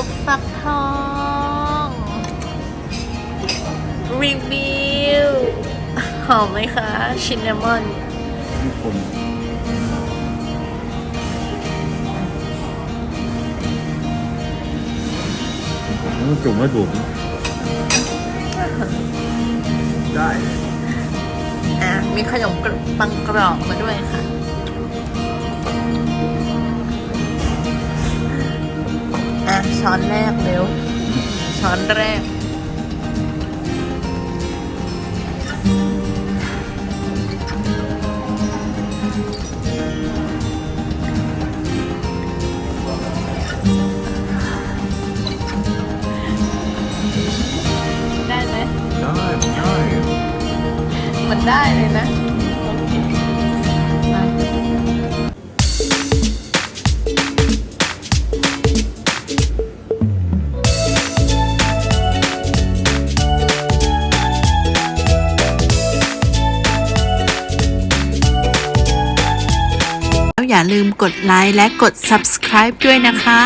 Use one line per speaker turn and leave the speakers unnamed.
ซุปฟักทอง รีวิว หอมไหมคะ ชินนามอน
ญี่ปุ่นผมจุ่มให้ถูกได้
อะ มีขนมปังกรอบมาด้วยค่ะ ช้อนแรกเร็ว ช้อนแรก ได้ไหม
ได้ได้
มันได้เลยนะ
อย่าลืมกดไลค์และกด subscribe ด้วยนะคะ